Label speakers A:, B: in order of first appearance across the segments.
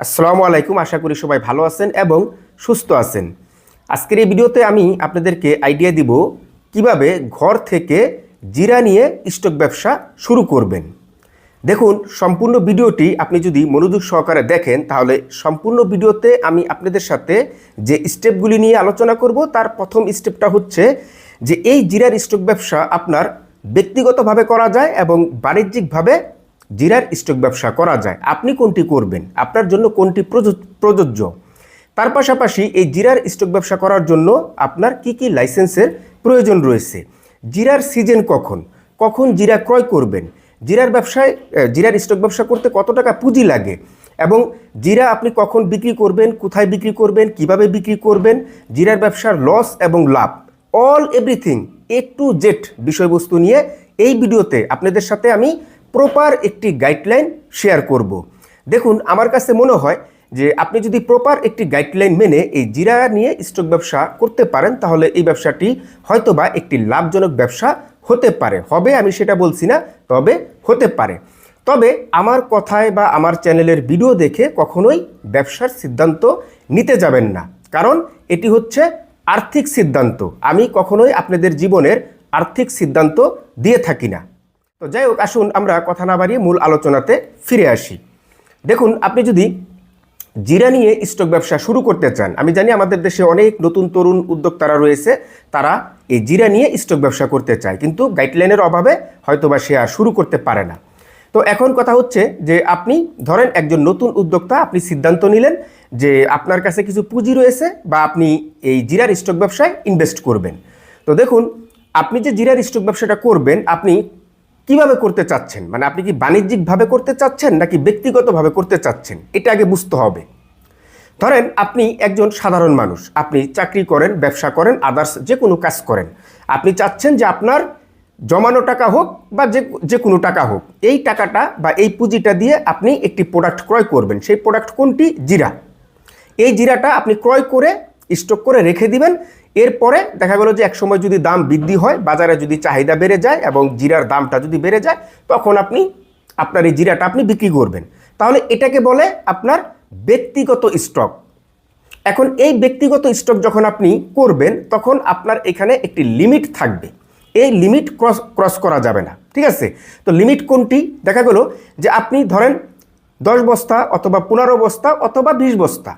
A: আসসালামু আলাইকুম, আশা করি সবাই ভালো আছেন এবং সুস্থ আছেন। আজকের এই ভিডিওতে আমি আপনাদেরকে আইডিয়া দিব কীভাবে ঘর থেকে জিরা নিয়ে স্টক ব্যবসা শুরু করবেন। দেখুন, সম্পূর্ণ ভিডিওটি আপনি যদি মনোযোগ সহকারে দেখেন, তাহলে সম্পূর্ণ ভিডিওতে আমি আপনাদের সাথে যে স্টেপগুলি নিয়ে আলোচনা করব, তার প্রথম স্টেপটা হচ্ছে যে এই জিরার স্টক ব্যবসা আপনার ব্যক্তিগতভাবে করা যায় এবং বাণিজ্যিকভাবে জিরার স্টক ব্যবসা করা যায়। আপনি কোনটি করবেন? আপনার জন্য কোনটি প্রযোজ- প্রযোজ্য? তার পাশাপাশি এই জিরার স্টক ব্যবসা করার জন্য আপনার কি কি লাইসেন্সের প্রয়োজন রয়েছে? জিরার সিজন কখন? কখন জিরা ক্রয় করবেন? জিরার ব্যবসায় জিরার স্টক ব্যবসা করতে কত টাকা পুঁজি লাগে? এবং জিরা আপনি কখন বিক্রি করবেন? কোথায় বিক্রি করবেন? কীভাবে বিক্রি করবেন? জিরার ব্যবসার লস এবং লাভ। All everything A to Z বিষয়বস্তু নিয়ে এই ভিডিওতে আপনাদের সাথে আমি প্রপার একটি গাইডলাইন শেয়ার করব। দেখুন, আমার কাছে মনে হয় যে আপনি যদি প্রপার একটি গাইডলাইন মেনে এই জিরা নিয়ে স্টক ব্যবসা করতে পারেন, তাহলে এই ব্যবসাটি হয়তোবা একটি লাভজনক ব্যবসা হতে পারে। হবে আমি সেটা বলছি না, তবে হতে পারে। তবে আমার কথায় বা আমার চ্যানেলের ভিডিও দেখে কখনোই ব্যবসার সিদ্ধান্ত নিতে যাবেন না। কারণ এটি হচ্ছে আর্থিক সিদ্ধান্ত। আমি কখনোই আপনাদের জীবনের আর্থিক সিদ্ধান্ত দিয়ে থাকি না। তো যাই হোক আসুন আমরা কথা না বাড়িয়ে মূল আলোচনাতে ফিরে আসি। দেখুন, আপনি যদি জিরা নিয়ে স্টক ব্যবসা শুরু করতে চান, আমি জানি আমাদের দেশে অনেক নতুন তরুণ উদ্যোক্তারা রয়েছে, তারা এই জিরা নিয়ে স্টক ব্যবসা করতে চায়, কিন্তু গাইডলাইনের অভাবে হয়তোবা সে আর শুরু করতে পারে না। তো এখন কথা হচ্ছে যে আপনি ধরেন একজন নতুন উদ্যোক্তা, আপনি সিদ্ধান্ত নিলেন যে আপনার কাছে কিছু পুঁজি রয়েছে বা আপনি এই জিরার স্টক ব্যবসায় ইনভেস্ট করবেন। তো দেখুন, আপনি যে জিরার স্টক ব্যবসাটা করবেন, আপনি কীভাবে করতে চাচ্ছেন? মানে আপনি কি বাণিজ্যিকভাবে করতে চাচ্ছেন নাকি ব্যক্তিগতভাবে করতে চাচ্ছেন? এটা আগে বুঝতে হবে। ধরেন আপনি একজন সাধারণ মানুষ। আপনি চাকরি করেন, ব্যবসা করেন আদার্স যে কোনো কাজ করেন। আপনি চাচ্ছেন যে আপনার জমানো টাকা হোক বা যে যে কোনো টাকা হোক, এই টাকাটা বা এই পুঁজিটা দিয়ে আপনি একটি প্রোডাক্ট ক্রয় করবেন। সেই প্রোডাক্ট কোনটি? জিরা। এই জিরাটা আপনি ক্রয় করে স্টক করে রেখে দিবেন। এরপরে দেখা গেল যে একসময় যদি দাম বৃদ্ধি হয়, বাজারে যদি চাহিদা বেড়ে যায় এবং জিরার দামটা যদি বেড়ে যায়, তখন আপনি, আপনার এই জিরাটা আপনি বিক্রি করবেন। তাহলে এটাকে বলে আপনার ব্যক্তিগত স্টক এখন এই ব্যক্তিগত স্টক যখন আপনি করবেন, তখন আপনার এখানে একটি লিমিট থাকবে। এই লিমিট ক্রস ক্রস করা যাবে না। ঠিক আছে? তো লিমিট কোনটি? দেখা গেল যে আপনি ধরেন দশ বস্তা অথবা পনেরো বস্তা অথবা বিশ বস্তা।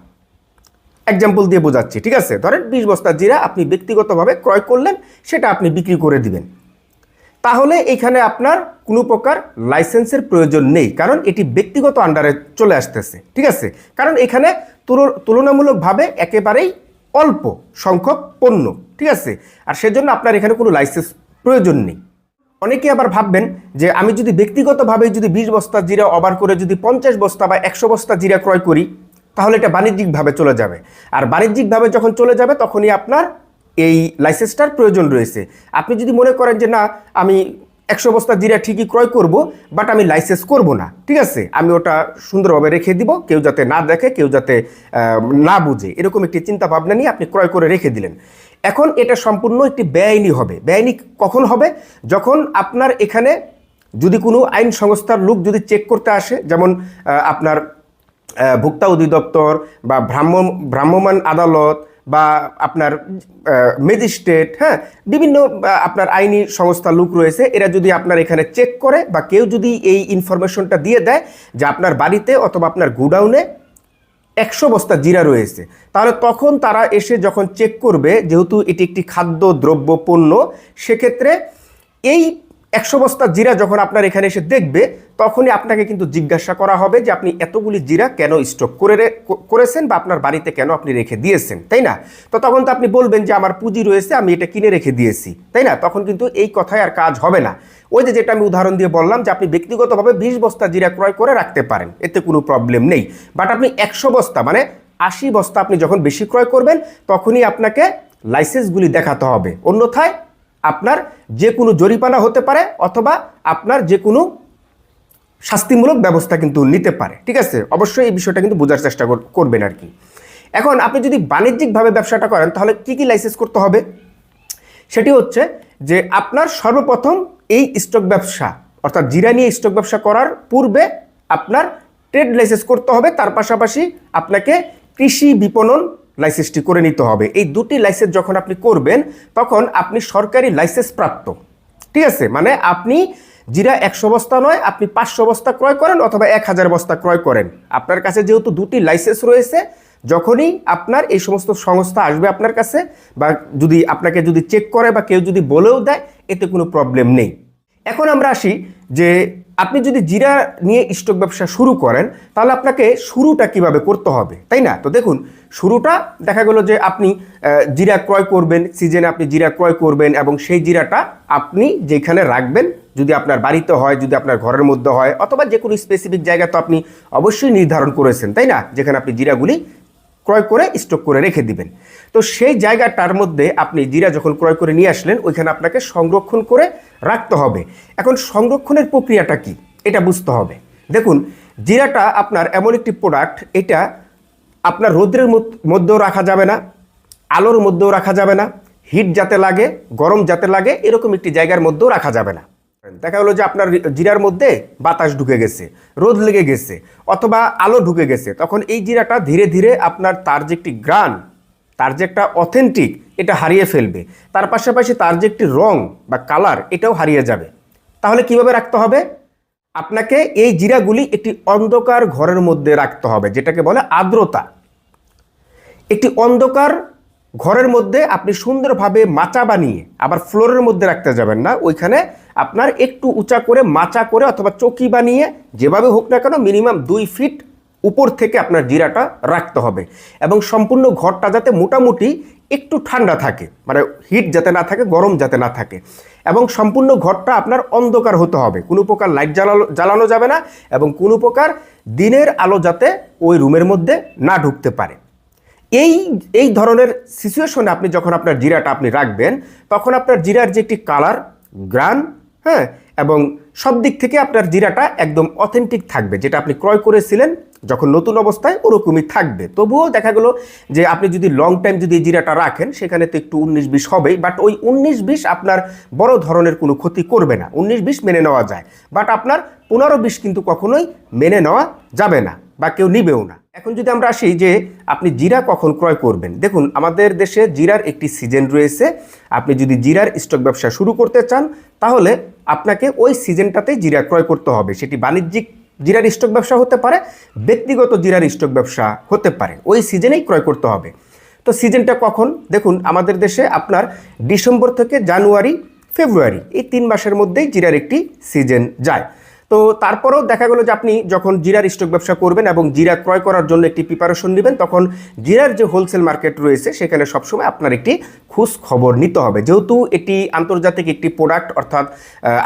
A: এক্সাম্পল দিয়ে বোঝাচ্ছি, ঠিক আছে? ধরেন বিশ বস্তা জিরা আপনি ব্যক্তিগতভাবে ক্রয় করলেন, সেটা আপনি বিক্রি করে দিবেন। তাহলে এখানে আপনার কোনো প্রকার লাইসেন্সের প্রয়োজন নেই, কারণ এটি ব্যক্তিগত আন্ডারে চলে আসতেছে, ঠিক আছে? কারণ এখানে তুল- তুলনামূলকভাবে একেবারেই অল্প সংখ্যক পণ্য, ঠিক আছে? আর সেজন্য আপনার এখানে কোনো লাইসেন্স প্রয়োজন নেই। অনেকে আবার ভাববেন যে আমি যদি ব্যক্তিগতভাবে যদি বিশ বস্তা জিরা অবার করে যদি পঞ্চাশ বস্তা বা একশো বস্তা জিরা ক্রয় করি তাহলে এটা বাণিজ্যিকভাবে চলে যাবে। আর বাণিজ্যিকভাবে যখন চলে যাবে, তখনই আপনার এই লাইসেন্সটার প্রয়োজন রয়েছে। আপনি যদি মনে করেন যে, না, আমি একশো বস্তা জিরা ঠিকই ক্রয় করব, বাট আমি লাইসেন্স করব না। ঠিক আছে? আমি ওটা সুন্দরভাবে রেখে দিব, কেউ যাতে না দেখে, কেউ যাতে না বুঝে। এরকম একটি চিন্তা ভাবনা নিয়ে আপনি ক্রয় করে রেখে দিলেন। এখন এটা সম্পূর্ণ একটি বেআইনি হবে। বেআইনি কখন হবে? যখন আপনার এখানে যদি কোনো আইন সংস্থার লোক যদি চেক করতে আসে, যেমন আপনার ভোক্তা অধিদপ্তর বা ভ্রাম্য ভ্রাম্যমাণ আদালত বা আপনার ম্যাজিস্ট্রেট হ্যাঁ বিভিন্ন আপনার আইনি সংস্থা লোক রয়েছে। এরা যদি আপনার এখানে চেক করে বা কেউ যদি এই ইনফরমেশনটা দিয়ে দেয় যে আপনার বাড়িতে অথবা আপনার গুডাউনে একশো বস্তা জিরা রয়েছে, তাহলে তখন তারা এসে যখন চেক করবে যেহেতু এটি একটি খাদ্য দ্রব্য পণ্য, সেক্ষেত্রে এই একশো বস্তা জিরা যখন আপনার এখানে এসে দেখবে, তখনই আপনাকে কিন্তু জিজ্ঞাসা করা হবে যে আপনি এতগুলি জিরা কেন স্টক করে করেছেন বা আপনার বাড়িতে কেন আপনি রেখে দিয়েছেন, তাই না? তো তখন তো আপনি বলবেন যে আমার পুঁজি রয়েছে, আমি এটা কিনে রেখে দিয়েছি, তাই না? তখন কিন্তু এই কথায় আর কাজ হবে না। ওই যে যেটা আমি উদাহরণ দিয়ে বললাম যে আপনি ব্যক্তিগতভাবে বিশ বস্তা জিরা ক্রয় করে রাখতে পারেন, এতে কোনো প্রবলেম নেই। বাট আপনি একশো বস্তা মানে আশি বস্তা আপনি যখন বেশি ক্রয় করবেন, তখনই আপনাকে লাইসেন্সগুলি দেখাতে হবে। অন্যথায় আপনার যে কোনো জরিমানা হতে পারে অথবা আপনার যে কোনো শাস্তিমূলক ব্যবস্থা কিন্তু নিতে পারে, ঠিক আছে? অবশ্যই এই বিষয়টা কিন্তু বোঝার চেষ্টা করবেন আর কি। এখন আপনি যদি বাণিজ্যিকভাবে ব্যবসাটা করেন, তাহলে কি কি লাইসেন্স করতে হবে? সেটি হচ্ছে যে আপনার সর্বপ্রথম এই স্টক ব্যবসা, অর্থাৎ জিরা নিয়ে স্টক ব্যবসা করার পূর্বে আপনার ট্রেড লাইসেন্স করতে হবে। তার পাশাপাশি আপনাকে কৃষি বিপণন লাইসেন্সটি করে নিতে হবে। এই দুটি লাইসেন্স যখন আপনি করবেন, তখন আপনি সরকারি লাইসেন্স প্রাপ্ত। ঠিক আছে? মানে আপনি জিরা একশো বস্তা নয়, আপনি পাঁচশো বস্তা ক্রয় করেন অথবা এক হাজার বস্তা ক্রয় করেন। আপনার কাছে যেহেতু দুটি লাইসেন্স রয়েছে, যখনই আপনার এই সমস্ত সংস্থা আসবে আপনার কাছে বা যদি আপনাকে যদি চেক করে বা কেউ যদি বলেও দেয়, এতে কোনো প্রবলেম নেই। এখন আমরা আসি যে আপনি যদি জিরা নিয়ে স্টক ব্যবসা শুরু করেন, তাহলে আপনাকে শুরুটা কীভাবে করতে হবে? তাই না? তো দেখুন, শুরুটা দেখা গেল যে আপনি জিরা ক্রয় করবেন, সিজনে আপনি জিরা ক্রয় করবেন এবং সেই জিরাটা আপনি যেখানে রাখবেন, যদি আপনার বাড়িতে হয়, যদি আপনার ঘরের মধ্যে হয়, অথবা যে কোনো স্পেসিফিক জায়গা তো আপনি অবশ্যই নির্ধারণ করেছেন, তাই না? যেখানে আপনি জিরাগুলি ক্রয় করে স্টক করে রেখে দিবেন। তো সেই জায়গাটার মধ্যে আপনি জিরা যখন ক্রয় করে নিয়ে আসলেন, ওইখানে আপনাকে সংরক্ষণ করে রাখতে হবে। এখন সংরক্ষণের প্রক্রিয়াটা কি? এটা বুঝতে হবে। দেখুন, জিরাটা আপনার এমন একটি প্রোডাক্ট এটা আপনার রৌদ্রের মধ্য- মধ্যেও রাখা যাবে না, আলোর মধ্যেও রাখা যাবে না হিট যাতে লাগে, গরম যাতে লাগে, এরকম একটি জায়গার মধ্যেও রাখা যাবে না। দেখা গেলো যে আপনার জিরার মধ্যে বাতাস ঢুকে গেছে, রোদ লেগে গেছে, অথবা আলো ঢুকে গেছে। তখন এই জিরাটা ধীরে ধীরে আপনার তার যে একটি গ্রান, তার যে একটা অথেন্টিক এটা হারিয়ে ফেলবে। তার পাশাপাশি তার যে একটি রং বা কালার এটাও হারিয়ে যাবে। তাহলে কীভাবে রাখতে হবে? আপনাকে এই জিরাগুলি একটি অন্ধকার ঘরের মধ্যে রাখতে হবে, যেটাকে বলে আর্দ্রতা। একটি অন্ধকার ঘরের মধ্যে আপনি সুন্দরভাবে মাচা বানিয়ে আবার ফ্লোরের মধ্যে রাখতে যাবেন না, ওইখানে আপনার একটু উঁচা করে মাচা করে অথবা চকি বানিয়ে যেভাবে হোক না কেন মিনিমাম দুই ফিট উপর থেকে আপনার জিরাটা রাখতে হবে এবং সম্পূর্ণ ঘরটা যাতে মোটামুটি একটু ঠান্ডা থাকে মানে হিট যাতে না থাকে, গরম যাতে না থাকে এবং সম্পূর্ণ ঘরটা আপনার অন্ধকার হতে হবে। কোনো প্রকার লাইট জ্বালানো জ্বালানো যাবে না এবং কোনো প্রকার দিনের আলো যাতে ওই রুমের মধ্যে না ঢুকতে পারে। এই এই ধরনের সিচুয়েশনে আপনি যখন আপনার জিরাটা আপনি রাখবেন, তখন আপনার জিরার যে একটি কালার গ্রান হ্যাঁ এবং সব দিক থেকে আপনার জিরাটা একদম অথেন্টিক থাকবে, যেটা আপনি ক্রয় করেছিলেন যখন নতুন অবস্থায় ওরকমই থাকবে। তবুও দেখা গেলো যে আপনি যদি লং টাইম যদি জিরাটা রাখেন, সেখানে তো একটু উনিশ বিশ হবেই বাট ওই উনিশ বিশ আপনার বড় ধরনের কোনো ক্ষতি করবে না। উনিশ বিশ মেনে নেওয়া যায় বাট আপনার পনেরো বিশ কিন্তু কখনোই মেনে নেওয়া যাবে না। বা কেউ নিবেও না। এখন যদি আমরা আসি যে আপনি জিরা কখন ক্রয় করবেন, দেখুন আমাদের দেশে জিরার একটি সিজন রয়েছে। আপনি যদি জিরার স্টক ব্যবসা শুরু করতে চান, তাহলে আপনাকে ওই সিজনটাতেই জিরা ক্রয় করতে হবে। সেটি বাণিজ্যিক জিরার স্টক ব্যবসা হতে পারে, ব্যক্তিগত জিরার স্টক ব্যবসা হতে পারে। ওই সিজনেই ক্রয় করতে হবে। তো সিজনটা কখন? দেখুন আমাদের দেশে আপনার ডিসেম্বর থেকে জানুয়ারি, ফেব্রুয়ারি এই তিন মাসের মধ্যেই জিরার একটি সিজন যায়। তো তারপরেও দেখা গেলো যে আপনি যখন জিরার স্টক ব্যবসা করবেন এবং জিরা ক্রয় করার জন্য একটি প্রিপারেশন নেবেন, তখন জিরার যে হোলসেল মার্কেট রয়েছে, সেখানে সবসময় আপনার একটি খোঁজ খবর নিতে হবে। যেহেতু এটি আন্তর্জাতিক একটি প্রোডাক্ট অর্থাৎ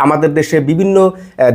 A: আমাদের দেশে বিভিন্ন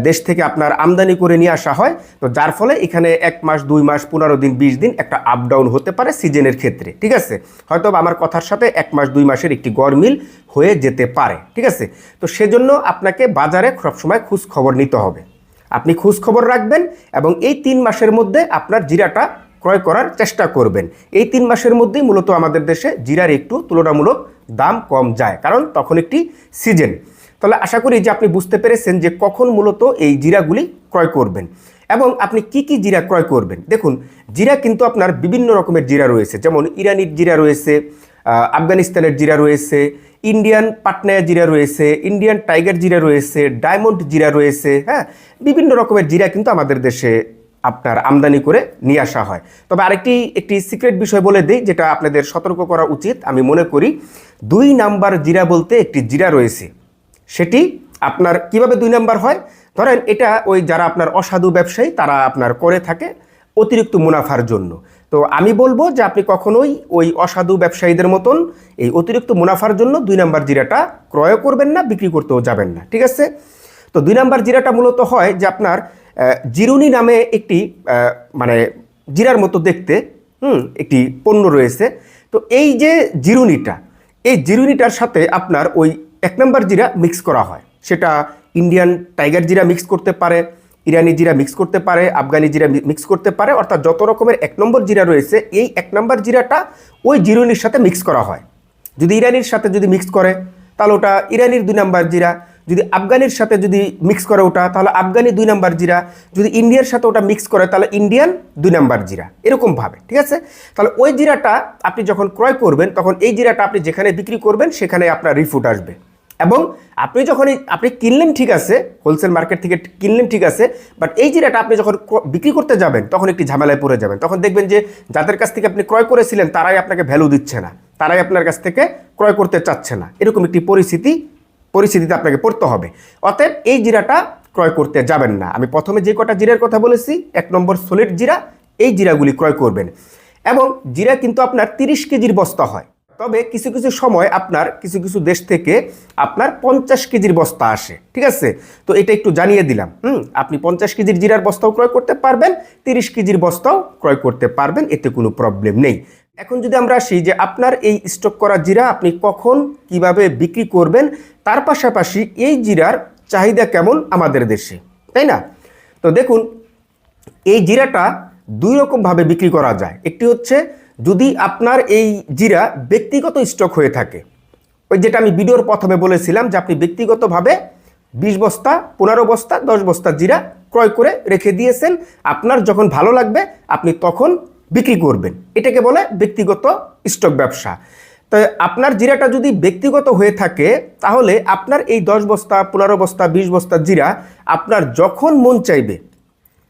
A: দেশ থেকে আপনার আমদানি করে নিয়ে আসা হয়, তো যার ফলে এখানে এক মাস, দুই মাস, পনেরো দিন, বিশ দিন একটা আপ ডাউন হতে পারে সিজনের ক্ষেত্রে, ঠিক আছে? হয়তো আমার কথার সাথে এক মাস, দুই মাসের একটি গরমিল হয়ে যেতে পারে, ঠিক আছে? তো সেজন্য আপনাকে বাজারে সবসময় খোঁজ খবর নিতে হবে। আপনি খোঁজ খবর রাখবেন এবং এই তিন মাসের মধ্যে আপনার জিরাটা ক্রয় করার চেষ্টা করবেন। এই তিন মাসের মধ্যেই মূলত আমাদের দেশে জিরার একটু তুলনামূলক দাম কম যায়, কারণ তখন একটি সিজন। তাহলে আশা করি যে আপনি বুঝতে পেরেছেন যে কখন মূলত এই জিরাগুলি ক্রয় করবেন এবং আপনি কি কি জিরা ক্রয় করবেন। দেখুন, জিরা কিন্তু আপনার বিভিন্ন রকমের জিরা রয়েছে, যেমন ইরানির জিরা রয়েছে আফগানিস্তানের জিরা রয়েছে, ইন্ডিয়ান পাটনায়া জিরা রয়েছে, ইন্ডিয়ান টাইগার জিরা রয়েছে, ডায়মন্ড জিরা রয়েছে হ্যাঁ বিভিন্ন রকমের জিরা কিন্তু আমাদের দেশে আপনার আমদানি করে নিয়ে আসা হয়। তবে আরেকটি, একটি সিক্রেট বিষয় বলে দিই, যেটা আপনাদের সতর্ক করা উচিত, আমি মনে করি দুই নাম্বার জিরা বলতে একটি জিরা রয়েছে। সেটি আপনার কীভাবে দুই নাম্বার হয়? ধরেন এটা ওই যারা আপনার অসাধু ব্যবসায়ী, তারা আপনার করে থাকে অতিরিক্ত মুনাফার জন্য। তো আমি বলব যে আপনি কখনোই ওই অসাধু ব্যবসায়ীদের মতন এই অতিরিক্ত মুনাফার জন্য দুই নাম্বার জিরাটা ক্রয় করবেন না, বিক্রি করতেও যাবেন না, ঠিক আছে? তো দুই নাম্বার জিরাটা মূলত হয় যে আপনার জিরুনি নামে একটি মানে জিরার মতো দেখতে, হুম, একটি পণ্য রয়েছে। তো এই যে জিরুনিটা, এই জিরুনিটার সাথে আপনার ওই এক নম্বর জিরা মিক্স করা হয়। সেটা ইন্ডিয়ান টাইগার জিরা মিক্স করতে পারে ইরানি জিরা মিক্স করতে পারে, আফগানি জিরা মিক্স করতে পারে, অর্থাৎ যত রকমের এক নম্বর জিরা রয়েছে, এই এক নম্বর জিরাটা ওই জিরুনির সাথে মিক্স করা হয়। যদি ইরানির সাথে যদি মিক্স করে, তাহলে ওটা ইরানির দুই নাম্বার জিরা। যদি আফগানির সাথে যদি মিক্স করে ওটা, তাহলে আফগানি দুই নাম্বার জিরা। যদি ইন্ডিয়ার সাথে ওটা মিক্স করে, তাহলে ইন্ডিয়ান দুই নাম্বার জিরা। এরকমভাবে ঠিক আছে? তাহলে ওই জিরাটা আপনি যখন ক্রয় করবেন, তখন এই জিরাটা আপনি যেখানে বিক্রি করবেন, সেখানে আপনার রিফুট আসবে। এবং আপনি যখন আপনি কিনলেন ঠিক আছে হোলসেল মার্কেট থেকে কিনলেন ঠিক আছে বাট এই জিরাটা আপনি যখন ক্র- বিক্রি করতে যাবেন, তখন একটি ঝামেলায় পড়ে যাবেন। তখন দেখবেন যে যাদের কাছ থেকে আপনি ক্রয় করেছিলেন, তারাই আপনাকে ভ্যালু দিচ্ছে না। তারাই আপনার কাছ থেকে ক্রয় করতে চাচ্ছে না। এরকম একটি পরিস্থিতি, পরিস্থিতিতে আপনাকে পড়তে হবে। অতএব এই জিরাটা ক্রয় করতে যাবেন না। আমি প্রথমে যে কটা জিরার কথা বলেছি, এক নম্বর সলিড জিরা, এই জিরাগুলি ক্রয় করবেন। এবং জিরা কিন্তু আপনার তিরিশ কেজির বস্তা হয়। তবে কিছু কিছু সময় আপনার, কিছু কিছু দেশ থেকে আপনার পঞ্চাশ কেজির বস্তা আসে, ঠিক আছে? তো এটা একটু জানিয়ে দিলাম, হুম? আপনি পঞ্চাশ কেজির জিরার বস্তাও ক্রয় করতে পারবেন, তিরিশ কেজির বস্তাও ক্রয় করতে পারবেন, এতে কোনো প্রবলেম নেই। এখন যদি আমরা আসি যে আপনার এই স্টক করা জিরা আপনি কখন, কীভাবে বিক্রি করবেন, তার পাশাপাশি এই জিরার চাহিদা কেমন আমাদের দেশে, তাই না? তো দেখুন, এই জিরাটা দুই রকমভাবে বিক্রি করা যায়, একটি হচ্ছে যদি আপনার এই জিরা ব্যক্তিগত স্টক হয়ে থাকে, ওই যেটা আমি ভিডিওর প্রথমে বলেছিলাম যে আপনি ব্যক্তিগতভাবে বিশ বস্তা, পনেরো বস্তা, দশ বস্তা জিরা ক্রয় করে রেখে দিয়েছেন, আপনার যখন ভালো লাগবে, আপনি তখন বিক্রি করবেন। এটাকে বলে ব্যক্তিগত স্টক ব্যবসা। তো আপনার জিরাটা যদি ব্যক্তিগত হয়ে থাকে, তাহলে আপনার এই দশ বস্তা, পনেরো বস্তা, বিশ বস্তা জিরা আপনার যখন মন চাইবে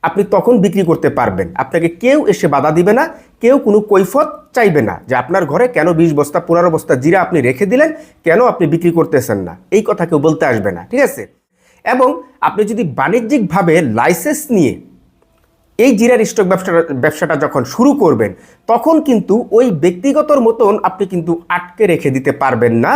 A: আপনি তখন বিক্রি করতে পারবেন। আপনাকে কেউ এসে বাধা দিবে না, কেউ কোনো কৈফত চাইবে না যে আপনার ঘরে কেন বিশ বস্তা, পনেরো বস্তা জিরা আপনি রেখে দিলেন, কেন আপনি বিক্রি করতেছেন না? এই কথা কেউ বলতে আসবে না, ঠিক আছে? এবং আপনি যদি বাণিজ্যিকভাবে লাইসেন্স নিয়ে এই জিরার স্টক ব্যবসাটা ব্যবসাটা যখন শুরু করবেন, তখন কিন্তু ওই ব্যক্তিগতর মতন আপনি কিন্তু আটকে রেখে দিতে পারবেন না।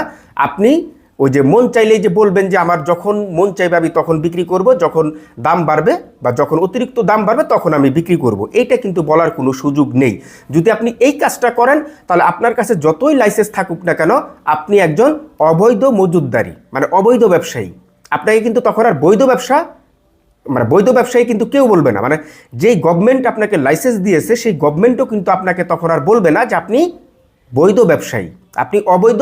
A: আপনি ওই যে মন চাইলেই যে বলবেন যে আমার যখন মন চাইবে আমি তখন বিক্রি করব, যখন দাম বাড়বে বা যখন অতিরিক্ত দাম বাড়বে তখন আমি বিক্রি করব। এইটা কিন্তু বলার কোনো সুযোগ নেই। যদি আপনি এই কাজটা করেন, তাহলে আপনার কাছে যতই লাইসেন্স থাকুক না কেন, আপনি একজন অবৈধ মজুদদারি মানে অবৈধ ব্যবসায়ী। আপনাকে কিন্তু তখন আর বৈধ ব্যবসা মানে বৈধ ব্যবসায়ী কিন্তু কেউ বলবে না। মানে যেই গভর্নমেন্ট আপনাকে লাইসেন্স দিয়েছে, সেই গভর্নমেন্টও কিন্তু আপনাকে তখন আর বলবে না যে আপনি বৈধ ব্যবসায়ী, আপনি অবৈধ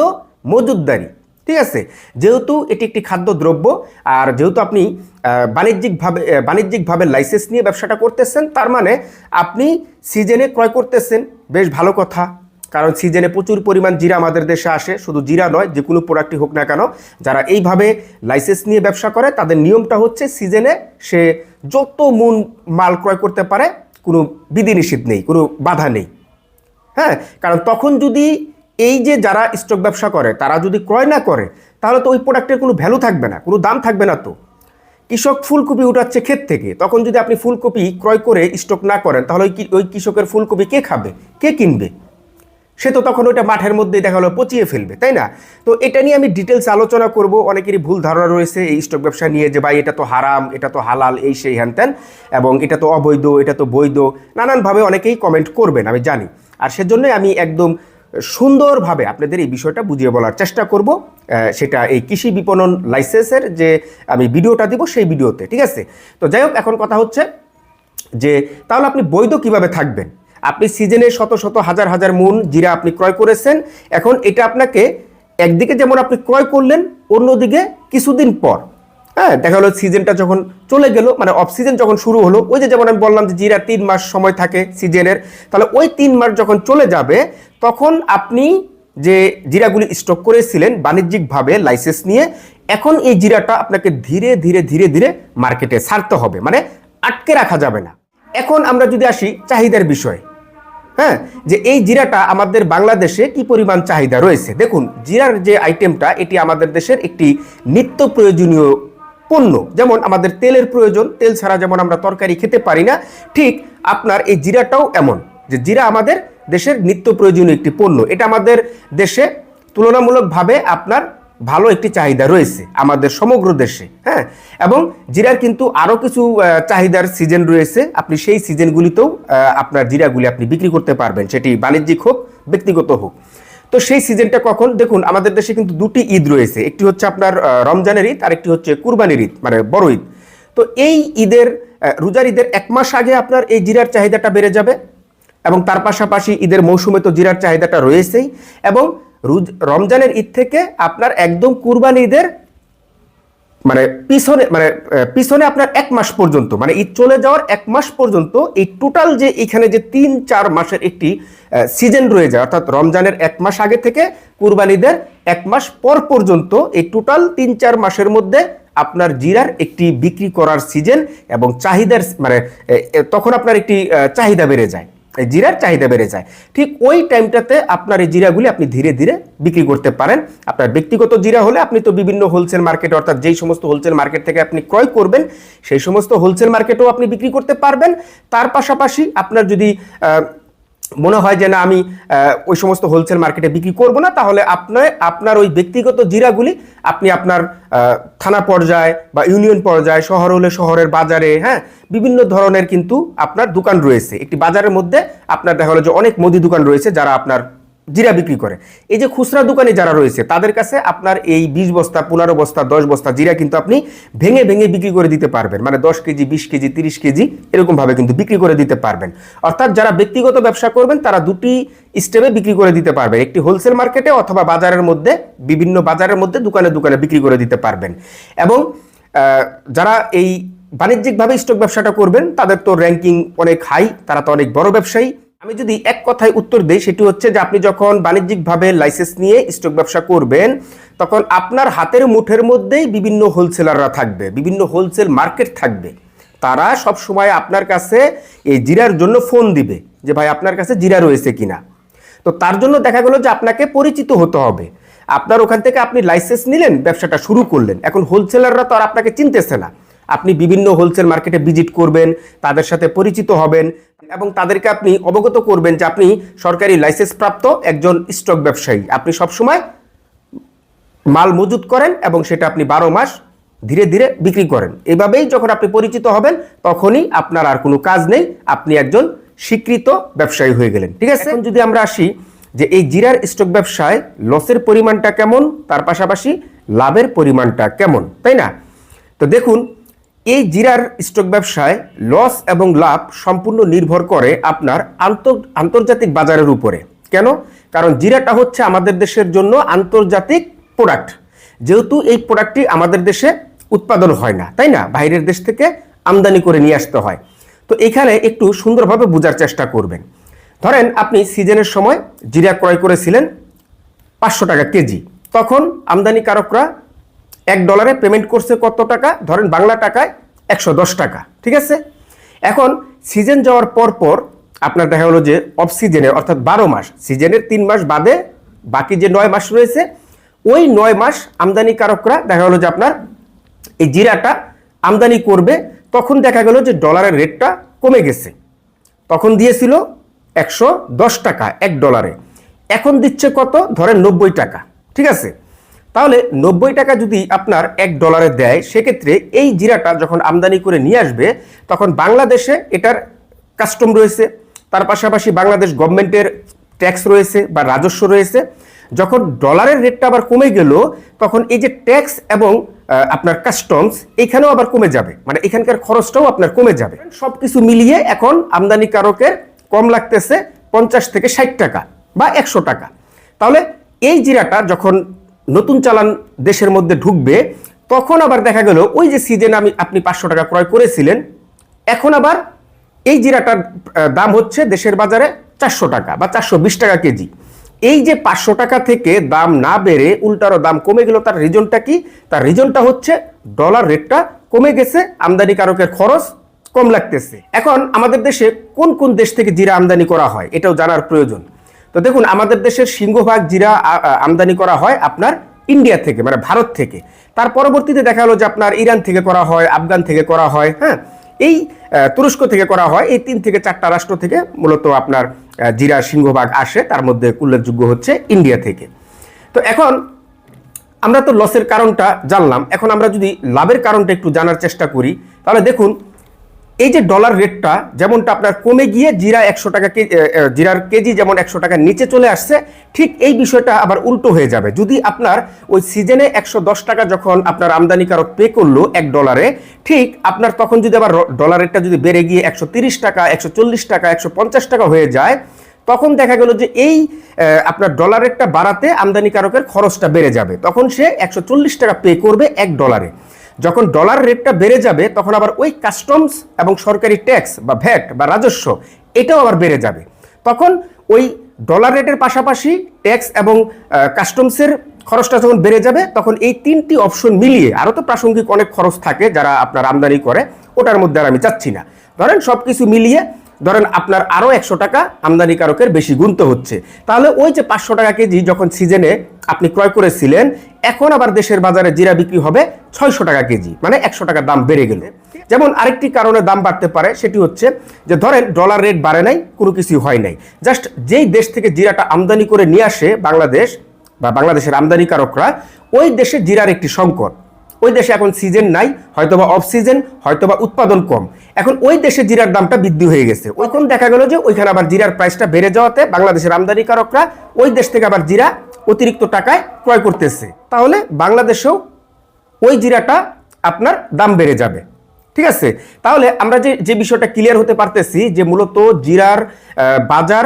A: মজুদদারি ঠিক আছে? যেহেতু এটি একটি খাদ্যদ্রব্য, আর যেহেতু আপনি বাণিজ্যিকভাবে বাণিজ্যিকভাবে লাইসেন্স নিয়ে ব্যবসাটা করতেছেন, তার মানে আপনি সিজনে ক্রয় করতেছেন। বেশ ভালো কথা, কারণ সিজনে প্রচুর পরিমাণ জিরা আমাদের দেশে আসে। শুধু জিরা নয়, যে কোনো প্রোডাক্টই হোক না কেন, যারা এইভাবে লাইসেন্স নিয়ে ব্যবসা করে, তাদের নিয়মটা হচ্ছে সিজনে সে যত মন মাল ক্রয় করতে পারে, কোনো বিধিনিষেধ নেই, কোনো বাধা নেই। হ্যাঁ? কারণ তখন যদি এই যে যারা স্টক ব্যবসা করে, তারা যদি ক্রয় না করে, তাহলে তো ওই প্রোডাক্টের কোনো ভ্যালু থাকবে না, কোনো দাম থাকবে না তো। কৃষক ফুলকপি উঠাচ্ছে ক্ষেত থেকে, তখন যদি আপনি ফুলকপি ক্রয় করে স্টক না করেন, তাহলে ওই ওই কৃষকের ফুলকপি কে খাবে? কে কিনবে? সে তো তখন ওইটা মাঠের মধ্যে দেখা গেলো পচিয়ে ফেলবে, তাই না? তো এটা নিয়ে আমি ডিটেলস আলোচনা করব, অনেকেরই ভুল ধারণা রয়েছে এই স্টক ব্যবসা নিয়ে যে, ভাই, এটা তো হারাম, এটা তো হালাল, এই, সেই, হ্যান এবং এটা তো অবৈধ, এটা তো বৈধ। নানানভাবে অনেকেই কমেন্ট করবেন, আমি জানি। আর সেজন্যই আমি একদম সুন্দরভাবে আপনাদের এই বিষয়টা বুঝিয়ে বলার চেষ্টা করব। সেটা এই কৃষি বিপণন লাইসেন্সের যে আমি ভিডিওটা দিব সেই ভিডিওতে, ঠিক আছে? তো যাই হোক, এখন কথা হচ্ছে যে তাহলে আপনি বৈধ কীভাবে থাকবেন? আপনি সিজনে শত শত হাজার হাজার মুন জিরা আপনি ক্রয় করেছেন, এখন এটা আপনাকে একদিকে যেমন আপনি ক্রয় করলেন, অন্যদিকে কিছুদিন পর হ্যাঁ দেখা গেলো সিজনটা যখন চলে গেল মানে অফ সিজন যখন শুরু হলো, ওই যে যেমন আমি বললাম যে জিরা তিন মাস সময় থাকে সিজনের তাহলে ওই তিন মাস যখন চলে যাবে, তখন আপনি যে জিরাগুলি স্টক করেছিলেন বাণিজ্যিকভাবে লাইসেন্স নিয়ে, এখন এই জিরাটা আপনাকে ধীরে ধীরে ধীরে ধীরে মার্কেটে ছাড়তে হবে মানে আটকে রাখা যাবে না। এখন আমরা যদি আসি চাহিদার বিষয়ে হ্যাঁ যে এই জিরাটা আমাদের বাংলাদেশে কি পরিমাণ চাহিদা রয়েছে? দেখুন, জিরার যে আইটেমটা এটি আমাদের দেশের একটি নিত্য প্রয়োজনীয় পণ্য, যেমন আমাদের তেলের প্রয়োজন, তেল ছাড়া যেমন আমরা তরকারি খেতে পারি না, ঠিক আপনার এই জিরাটাও এমন যে জিরা আমাদের দেশের নিত্য প্রয়োজনীয় একটি পণ্য। এটা আমাদের দেশে তুলনামূলকভাবে আপনার ভালো একটি চাহিদা রয়েছে, আমাদের সমগ্র দেশে হ্যাঁ? এবং জিরার কিন্তু আরও কিছু চাহিদার সিজন রয়েছে, আপনি সেই সিজনগুলিতেও আপনার জিরাগুলি আপনি বিক্রি করতে পারবেন, সেটি বাণিজ্যিক হোক, ব্যক্তিগত হোক। তো সেই সিজনটা কখন? দেখুন, আমাদের দেশে কিন্তু দুটি ঈদ রয়েছে। একটি হচ্ছে আপনার রমজানের ঈদ আর একটি হচ্ছে কুরবানির ঈদ মানে বড় ঈদ। তো এই ঈদের রোজার ঈদের এক মাস আগে আপনার এই জিরার চাহিদাটা বেড়ে যাবে এবং তার পাশাপাশি ঈদের মৌসুমে তো জিরার চাহিদাটা রয়েছেই এবং রমজানের ঈদ থেকে আপনার একদম কুরবানি ঈদের মানে পিছনে মানে পিছনে আপনার এক মাস পর্যন্ত মানে ঈদ চলে যাওয়ার এক মাস পর্যন্ত এই টোটাল যে এখানে যে তিন, চার মাসের একটি সিজন রয়ে যায় অর্থাৎ রমজানের এক মাস আগে থেকে কুরবানিদের এক মাস পর পর্যন্ত এই টোটাল তিন, চার মাসের মধ্যে আপনার জিরার একটি বিক্রি করার সিজন এবং চাহিদার মানে তখন আপনার একটি চাহিদা বেড়ে যায়। এই জিরার চাহিদা বেড়ে যায়। ঠিক ওই টাইমটাতে আপনার এই জিরাগুলি আপনি ধীরে ধীরে বিক্রি করতে পারেন। আপনার ব্যক্তিগত জিরা হলে আপনি তো বিভিন্ন হোলসেল মার্কেট অর্থাৎ যেই সমস্ত হোলসেল মার্কেট থেকে আপনি ক্রয় করবেন, সেই সমস্ত হোলসেল মার্কেটেও আপনি বিক্রি করতে পারবেন। তার পাশাপাশি আপনার যদি মনে হয় যে না, আমি ওই সমস্ত হোলসেল মার্কেটে বিক্রি করব না, তাহলে আপনার আপনার ওই ব্যক্তিগত জিরাগুলি আপনি আপনার থানা পর্যায়ে বা ইউনিয়ন পর্যায়ে, শহর হলে শহরের বাজারে হ্যাঁ বিভিন্ন ধরনের কিন্তু আপনার দোকান রয়েছে। একটি বাজারের মধ্যে আপনার দেখা হলো যে অনেক মুদি দোকান রয়েছে যারা আপনার জিরা বিক্রি করে। এই যে খুচরা দোকানে যারা রয়েছে, তাদের কাছে আপনার এই বিশ বস্তা, পনেরো বস্তা, দশ বস্তা জিরা কিন্তু আপনি ভেঙে ভেঙে বিক্রি করে দিতে পারবেন। মানে দশ কেজি, বিশ কেজি, তিরিশ কেজি এরকমভাবে কিন্তু বিক্রি করে দিতে পারবেন। অর্থাৎ যারা ব্যক্তিগত ব্যবসা করবেন, তারা দুটি স্টেপে বিক্রি করে দিতে পারবেন। একটি হোলসেল মার্কেটে অথবা বাজারের মধ্যে, বিভিন্ন বাজারের মধ্যে দোকানে দোকানে বিক্রি করে দিতে পারবেন। এবং যারা এই বাণিজ্যিকভাবে স্টক ব্যবসাটা করবেন, তাদের তো র্যাঙ্কিং অনেক হাই তারা তো অনেক বড় ব্যবসায়ী। আমি যদি এক কথায় উত্তর দেই, সেটি হচ্ছে যে আপনি যখন বাণিজ্যিকভাবে লাইসেন্স নিয়ে স্টক ব্যবসা করবেন, তখন আপনার হাতের মুঠের মধ্যেই বিভিন্ন হোলসেলাররা থাকবে, বিভিন্ন হোলসেল মার্কেট থাকবে। তারা সব সময় আপনার কাছে এই জিরার জন্য ফোন দিবে যে, ভাই, আপনার কাছে জিরা রয়েছে কিনা? তো তার জন্য দেখা গেলো যে আপনাকে পরিচিত হতে হবে। আপনার ওখান থেকে আপনি লাইসেন্স নিলেন, ব্যবসাটা শুরু করলেন। এখন হোলসেলাররা তো আর আপনাকে চিনতেছে না। আপনি বিভিন্ন হোলসেল মার্কেটে ভিজিট করবেন, তাদের সাথে পরিচিত হবেন এবং তাদেরকে আপনি অবগত করবেন যে আপনি সরকারি লাইসেন্স প্রাপ্ত একজন স্টক ব্যবসায়ী। আপনি সবসময় মাল মজুত করেন এবং সেটা আপনি বারো মাস ধীরে ধীরে বিক্রি করেন। এভাবেই যখন আপনি পরিচিত হবেন, তখনই আপনার আর কোনো কাজ নেই। আপনি একজন স্বীকৃত ব্যবসায়ী হয়ে গেলেন। ঠিক আছে? যদি আমরা আসি যে এই জিরার স্টক ব্যবসায় লসের পরিমাণটা কেমন? তার পাশাপাশি লাভের পরিমাণটা কেমন? তাই না? তো দেখুন এই জিরার স্টক ব্যবসায় লস এবং লাভ সম্পূর্ণ নির্ভর করে আপনার আন্তর, আন্তর্জাতিক বাজারের উপরে। কেন? কারণ জিরাটা হচ্ছে আমাদের দেশের জন্য আন্তর্জাতিক প্রোডাক্ট যেহেতু এই প্রোডাক্টটি আমাদের দেশে উৎপাদন হয় না, তাই না? বাইরের দেশ থেকে আমদানি করে নিয়ে আসতে হয়। তো এখানে একটু সুন্দরভাবে বোঝার চেষ্টা করবেন। ধরেন আপনি সিজনের সময় জিরা ক্রয় করেছিলেন পাঁচশো টাকা কেজি। তখন আমদানিকারকরা এক ডলারে পেমেন্ট করছে কত টাকা? ধরেন বাংলা টাকায় একশো দশ টাকা, ঠিক আছে? এখন সিজন যাওয়ার পর পর আপনার দেখা হলো যে অফ সিজনে অর্থাৎ বারো মাস সিজনের তিন মাস বাদে বাকি যে নয় মাস রয়েছে, ওই নয় মাস আমদানিকারকরা দেখা হলো যে আপনার এই জিরাটা আমদানি করবে, তখন দেখা গেল যে ডলারের রেটটা কমে গেছে। তখন দিয়েছিল একশো দশ টাকা এক ডলারে এখন দিচ্ছে কত? ধরেন নব্বই টাকা, ঠিক আছে? তাহলে নব্বই টাকা যদি আপনার এক ডলারে দেয়, সেক্ষেত্রে এই জিরাটা যখন আমদানি করে নিয়ে আসবে, তখন বাংলাদেশে এটার কাস্টম রয়েছে। তার পাশাপাশি বাংলাদেশ গভর্নমেন্টের ট্যাক্স রয়েছে বা রাজস্ব রয়েছে। যখন ডলারের রেটটা আবার কমে গেল, তখন এই যে ট্যাক্স এবং আপনার কাস্টমস এখানেও আবার কমে যাবে। মানে এখানকার খরচটাও আপনার কমে যাবে। সব কিছু মিলিয়ে এখন আমদানিকারকের কম লাগতেছে পঞ্চাশ থেকে ষাট টাকা বা একশো টাকা। তাহলে এই জিরাটা যখন নতুন চালান দেশের মধ্যে ঢুকবে, তখন আবার দেখা গেল ওই যে সিজনে আমি আপনি পাঁচশো টাকা ক্রয় করেছিলেন, এখন আবার এই জিরাটার দাম হচ্ছে দেশের বাজারে চারশো টাকা বা চারশো বিশ টাকা কেজি। এই যে পাঁচশো টাকা থেকে দাম না বেড়ে উল্টারও দাম কমে গেল, তার রিজনটা কি? তার রিজনটা হচ্ছে ডলার রেটটা কমে গেছে আমদানিকারকের খরচ কম লাগতেছে। এখন আমাদের দেশে কোন কোন দেশ থেকে জিরা আমদানি করা হয়, এটাও জানার প্রয়োজন। তো দেখুন, আমাদের দেশের সিংহভাগ জিরা আমদানি করা হয় আপনার ইন্ডিয়া থেকে মানে ভারত থেকে। তার পরবর্তীতে দেখা গেলো যে আপনার ইরান থেকে করা হয়, আফগান থেকে করা হয় হ্যাঁ? এই তুরস্ক থেকে করা হয়, এই তিন থেকে চারটা রাষ্ট্র থেকে মূলত আপনার জিরা সিংহভাগ আসে, তার মধ্যে উল্লেখযোগ্য হচ্ছে ইন্ডিয়া থেকে। তো এখন আমরা তো লসের কারণটা জানলাম। এখন আমরা যদি লাভের কারণটা একটু জানার চেষ্টা করি, তাহলে দেখুন এই যে ডলার রেটটা যেমনটা আপনার কমে গিয়ে জিরা একশো টাকা জিরার কেজি যেমন একশো টাকা নিচে চলে আসছে, ঠিক এই বিষয়টা আবার উল্টো হয়ে যাবে। যদি আপনার ওই সিজনে একশো দশ টাকা যখন আপনার আমদানিকারক পে করল এক ডলারে ঠিক আপনার তখন যদি আবার ডলার রেটটা যদি বেড়ে গিয়ে একশো টাকা, একশো চল্লিশ টাকা, একশো পঞ্চাশ টাকা হয়ে যায়, তখন দেখা গেল যে এই আপনার ডলার রেটটা বাড়াতে আমদানিকারকের খরচটা বেড়ে যাবে। তখন সে একশো চল্লিশ টাকা পে করবে এক ডলারে যখন ডলার রেটটা বেড়ে যাবে, তখন আবার ওই কাস্টমস এবং সরকারি ট্যাক্স বা ভ্যাট বা রাজস্ব এটাও আবার বেড়ে যাবে। তখন ওই ডলার রেটের পাশাপাশি ট্যাক্স এবং কাস্টমসের খরচটা যখন বেড়ে যাবে, তখন এই তিনটি অপশন মিলিয়ে আরও তো প্রাসঙ্গিক অনেক খরচ থাকে যারা আপনার আমদানি করে, ওটার মধ্যে আর আমি চাচ্ছি না। ধরেন সব কিছু মিলিয়ে ধরেন আপনার আরও একশো টাকা আমদানিকারকের বেশি গুনতে হচ্ছে। তাহলে ওই যে পাঁচশো টাকা কেজি যখন সিজনে আপনি ক্রয় করেছিলেন, এখন আবার দেশের বাজারে জিরা বিক্রি হবে ছয়শো টাকা কেজি মানে একশো টাকা দাম বেড়ে গেল। যেমন আরেকটি কারণে দাম বাড়তে পারে, সেটি হচ্ছে যে ধরেন ডলার রেট বাড়ে নাই, কোনো কিছু হয় নাই। জাস্ট যেই দেশ থেকে জিরাটা আমদানি করে নিয়ে আসে বাংলাদেশ বা বাংলাদেশের আমদানিকারকরা ওই দেশে জিরার একটি সংকট। ওই দেশে এখন সিজন নাই, হয়তোবা অফ সিজন হয়তোবা উৎপাদন কম। এখন ওই দেশে জিরার দামটা বৃদ্ধি হয়ে গেছে। ওইখানে দেখা গেল যে ওইখানে আবার জিরার প্রাইসটা বেড়ে যাওয়াতে বাংলাদেশের আমদানিকারকরা ওই দেশ থেকে আবার জিরা অতিরিক্ত টাকায় ক্রয় করতেছে। তাহলে বাংলাদেশেও ওই জিরাটা আপনার দাম বেড়ে যাবে। ঠিক আছে? তাহলে আমরা যে যে বিষয়টা ক্লিয়ার হতে পারতেছি যে মূলত জিরার বাজার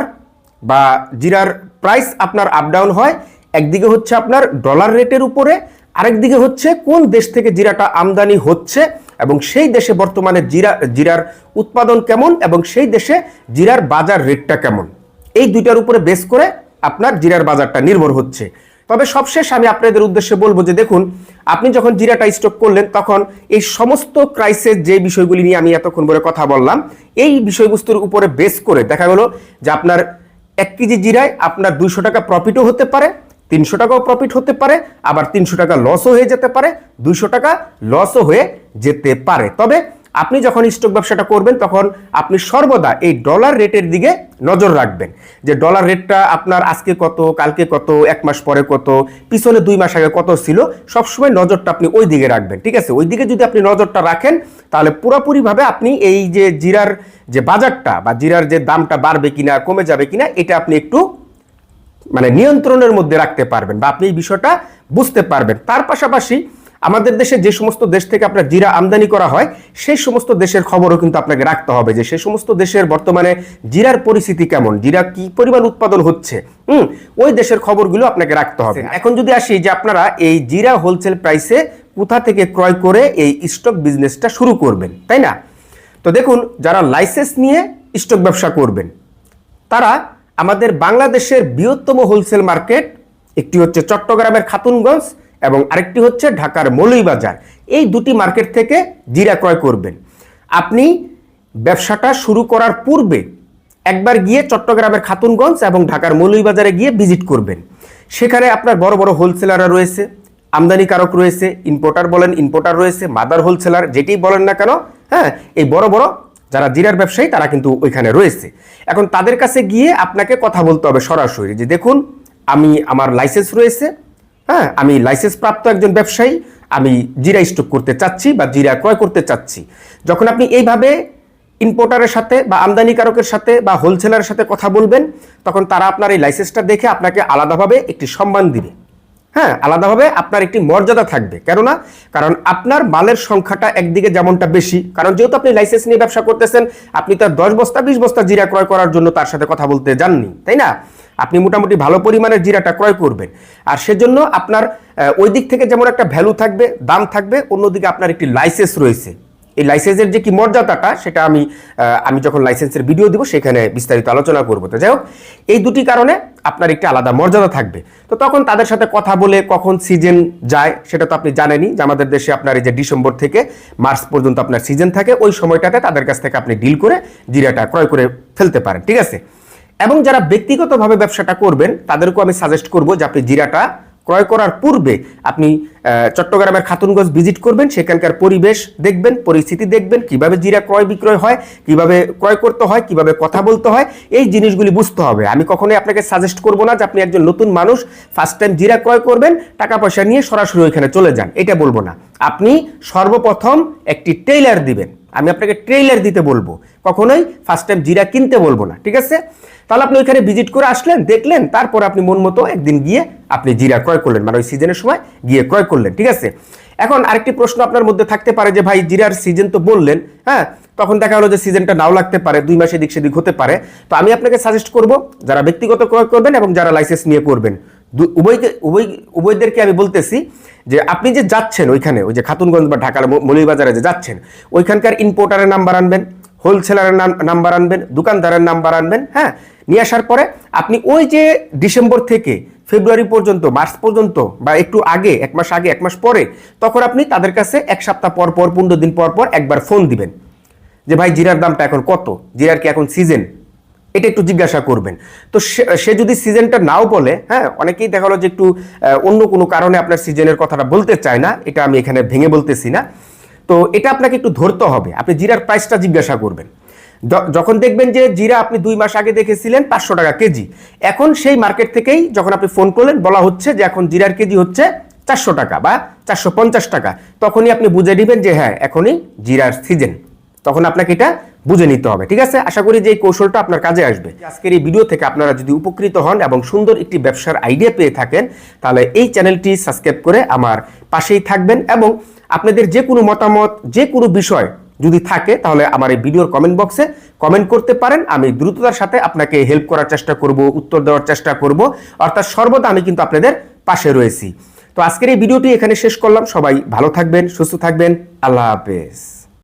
A: বা জিরার প্রাইস আপনার আপ ডাউন হয়, একদিকে হচ্ছে আপনার ডলার রেটের উপরে আরেকদিকে হচ্ছে, কোন দেশ থেকে জিরাটা আমদানি হচ্ছে এবং সেই দেশে বর্তমানে জিরা, জিরার উৎপাদন কেমন এবং সেই দেশে জিরার বাজার রেটটা কেমন? এই দুইটার উপরে বেস করে আপনার জিরার বাজারটা নির্ভর হচ্ছে। তবে সবশেষ আমি আপনাদের উদ্দেশ্যে বলব যে দেখুন, আপনি যখন জিরাটা স্টক করলেন, তখন এই সমস্ত ক্রাইসিস যে বিষয়গুলি নিয়ে আমি এতক্ষণ ধরে কথা বললাম, এই বিষয়বস্তুর উপরে বেস করে দেখা গেল যে আপনার এক কেজি জিরায় আপনার দুইশো টাকা প্রফিটও হতে পারে তিনশো টাকাও প্রফিট হতে পারে, আবার তিনশো টাকা লসও হয়ে যেতে পারে, দুইশো টাকা লসও হয়ে যেতে পারে। তবে আপনি যখন স্টক ব্যবসাটা করবেন, তখন আপনি সর্বদা এই ডলার রেটের দিকে নজর রাখবেন। যে ডলার রেটটা আপনার আজকে কত, কালকে কত, এক মাস পরে কত, পিছনে দুই মাস আগে কত ছিল, সবসময় নজরটা আপনি ওই দিকে রাখবেন, ঠিক আছে? ওই দিকে যদি আপনি নজরটা রাখেন, তাহলে পুরোপুরিভাবে আপনি এই যে জিরার যে বাজারটা বা জিরার যে দামটা বাড়বে কিনা, কমে যাবে কিনা, এটা আপনি একটু মানে নিয়ন্ত্রণের মধ্যে রাখতে পারবেন বা আপনি এই বিষয়টা বুঝতে পারবেন। তার পাশাপাশি আমাদের দেশে যে সমস্ত দেশ থেকে আপনার জিরা আমদানি করা হয় সেই সমস্ত দেশের খবরও কিন্তু আপনাকে রাখতে হবে যে সেই সমস্ত দেশের বর্তমানে জিরার পরিস্থিতি কেমন জিরা কি পরিমাণ উৎপাদন হচ্ছে হুম? ওই দেশের খবরগুলো আপনাকে রাখতে হবে। এখন যদি আসি যে আপনারা এই জিরা হোলসেল প্রাইসে কোথা থেকে ক্রয় করে এই স্টক বিজনেসটা শুরু করবেন তাই না? তো দেখুন যারা লাইসেন্স নিয়ে স্টক ব্যবসা করবেন তারা আমাদের বাংলাদেশের বৃহত্তম হোলসেল মার্কেট একটি হচ্ছে চট্টগ্রামের খাতুনগঞ্জ এবং আরেকটি হচ্ছে ঢাকার মৌলভীবাজার। এই দুটি মার্কেট থেকে জিরা ক্রয় করবেন। আপনি ব্যবসাটা শুরু করার পূর্বে একবার গিয়ে চট্টগ্রামের খাতুনগঞ্জ এবং ঢাকার মৌলভীবাজারে গিয়ে ভিজিট করবেন। সেখানে আপনার বড় বড় হোলসেলাররা রয়েছে, আমদানিকারক রয়েছে ইম্পোর্টার বলেন ইম্পোর্টার রয়েছে মাদার হোলসেলার যেটি বলেন না কেন হ্যাঁ এই বড় বড় যারা জিরার ব্যবসায়ী, তারা কিন্তু ওইখানে রয়েছে। এখন তাদের কাছে গিয়ে আপনাকে কথা বলতে হবে সরাসরি যে, দেখুন, আমি, আমার লাইসেন্স রয়েছে হ্যাঁ আমি লাইসেন্স প্রাপ্ত একজন ব্যবসায়ী, আমি জিরা স্টক করতে চাচ্ছি বা জিরা ক্রয় করতে চাচ্ছি। যখন আপনি এইভাবে ইম্পোর্টারের সাথে বা আমদানিকারকের সাথে বা হোলসেলারের সাথে কথা বলবেন, তখন তারা আপনার এই লাইসেন্সটা দেখে আপনাকে আলাদাভাবে একটি সম্মান দিবে। হ্যাঁ আলাদাভাবে আপনার একটি মর্যাদা থাকবে। কেননা, কারণ আপনার মালের সংখ্যাটা একদিকে যেমনটা বেশি, কারণ যেহেতু আপনি লাইসেন্স নিয়ে ব্যবসা করতেছেন, আপনি তার দশ বস্তা, বিশ বস্তা জিরা ক্রয় করার জন্য তার সাথে কথা বলতে যাননি, তাই না? আপনি মোটামুটি ভালো পরিমাণের জিরাটা ক্রয় করবেন। আর সেজন্য আপনার ওই দিক থেকে যেমন একটা ভ্যালু থাকবে, দাম থাকবে, অন্যদিকে আপনার একটি লাইসেন্স রয়েছে। এই লাইসেন্সের যে কি মর্যাদাটা, সেটা আমি আমি যখন লাইসেন্সের ভিডিও দিব, সেখানে বিস্তারিত আলোচনা করব। তো যাই হোক, এই দুটি কারণে আপনার একটি আলাদা মর্যাদা থাকবে। তো তখন তাদের সাথে কথা বলে কখন সিজন যায়, সেটা তো আপনি জানেনই যে আমাদের দেশে আপনার এই যে ডিসেম্বর থেকে মার্চ পর্যন্ত আপনার সিজন থাকে, ওই সময়টাতে তাদের কাছ থেকে আপনি ডিল করে জিরাটা ক্রয় করে ফেলতে পারেন, ঠিক আছে? এবং যারা ব্যক্তিগতভাবে ব্যবসাটা করবেন, তাদেরকেও আমি সাজেস্ট করব যে আপনি জিরাটা ক্রয় করার পূর্বে আপনি চট্টগ্রামের খাতুনগঞ্জ ভিজিট করবেন, সেখানকার পরিবেশ দেখবেন, পরিস্থিতি দেখবেন, কীভাবে জিরা ক্রয় বিক্রয় হয়, কীভাবে ক্রয় করতে হয়, কীভাবে কথা বলতে হয়, এই জিনিসগুলি বুঝতে হবে। আমি কখনোই আপনাকে সাজেস্ট করব না যে আপনি একজন নতুন মানুষ ফার্স্ট টাইম জিরা ক্রয় করবেন, টাকা পয়সা নিয়ে সরাসরি ওইখানে চলে যান, এটা বলব না। আপনি সর্বপ্রথম একটি টেইলার দিবেন। আমি আপনাকে ট্রেইলার দিতে বলব। কখনোই ফার্স্ট টাইম জিরা কিনতে বলব না, ঠিক আছে? তাহলে আপনি ওইখানে ভিজিট করে আসলেন, দেখলেন, তারপর আপনি মন মতো একদিন গিয়ে আপনি জিরা ক্রয় করলেন মানে ওই সিজনের সময় গিয়ে ক্রয় করলেন, ঠিক আছে? এখন আরেকটি প্রশ্ন আপনার মধ্যে থাকতে পারে যে, ভাই, জিরার সিজন তো বললেন হ্যাঁ? তখন দেখা হলো যে সিজনটা নাও লাগতে পারে, দুই মাসে দিক সেদিক হতে পারে। তো আমি আপনাকে সাজেস্ট করব, যারা ব্যক্তিগত ক্রয় করবেন এবং যারা লাইসেন্স নিয়ে করবেন। উভয়কে, উভয়, উভয়দেরকে আমি বলতেছি যে, আপনি যে যাচ্ছেন ওইখানে, ওই যে খাতুনগঞ্জ বা ঢাকার ম- মৌলভীবাজারে যে যাচ্ছেন, ওইখানকার ইম্পোর্টারের নাম্বার আনবেন হোলসেলারের নাম নাম্বার আনবেন, দোকানদারের নাম্বার আনবেন হ্যাঁ? নিয়ে আসার পরে আপনি ওই যে ডিসেম্বর থেকে ফেব্রুয়ারি পর্যন্ত, মার্চ পর্যন্ত বা একটু আগে, এক মাস আগে, এক মাস পরে, তখন আপনি তাদের কাছে এক সপ্তাহ পর পর, পনেরো দিন পর পর একবার ফোন দিবেন। যে ভাই, জিরার দামটা এখন কত? জিরার কি এখন সিজন এটা একটু জিজ্ঞাসা করবেন। তো সে- যদি সিজনটা নাও বলে হ্যাঁ অনেকেই দেখা গেলো যে একটু অন্য কোনো কারণে আপনার সিজনের কথাটা বলতে চায় না, এটা আমি এখানে ভেঙে বলতেছি না। তো এটা আপনাকে একটু ধরতে হবে। আপনি জিরার প্রাইসটা জিজ্ঞাসা করবেন। যখন দেখবেন যে জিরা আপনি দুই মাস আগে দেখেছিলেন পাঁচশো টাকা কেজি। এখন সেই মার্কেট থেকেই যখন আপনি ফোন করলেন, বলা হচ্ছে যে এখন জিরার কেজি হচ্ছে চারশো টাকা বা চারশো পঞ্চাশ টাকা। তখনই আপনি বুঝে নেবেন যে হ্যাঁ এখনই জিরার সিজন তখন আপনাকে এটা বুঝে নিতে হবে, ঠিক আছে? আশা করি যে এই কৌশলটা আপনার কাজে আসবে। আজকের এই ভিডিও থেকে আপনারা যদি উপকৃত হন এবং সুন্দর একটি ব্যবসার আইডিয়া পেয়ে থাকেন, তাহলে এই চ্যানেলটি সাবস্ক্রাইব করে আমার পাশেই থাকবেন এবং আপনাদের যে কোনো মতামত, যে কোনো বিষয় যদি থাকে, তাহলে আমার এই ভিডিওর কমেন্ট বক্সে কমেন্ট করতে পারেন। আমি দ্রুততার সাথে আপনাকে হেল্প করার চেষ্টা করব, উত্তর দেওয়ার চেষ্টা করব। অর্থাৎ সর্বদা আমি কিন্তু আপনাদের পাশে রয়েছি। তো আজকের এই ভিডিওটি এখানে শেষ করলাম। সবাই ভালো থাকবেন, সুস্থ থাকবেন। আল্লাহ হাফেজ।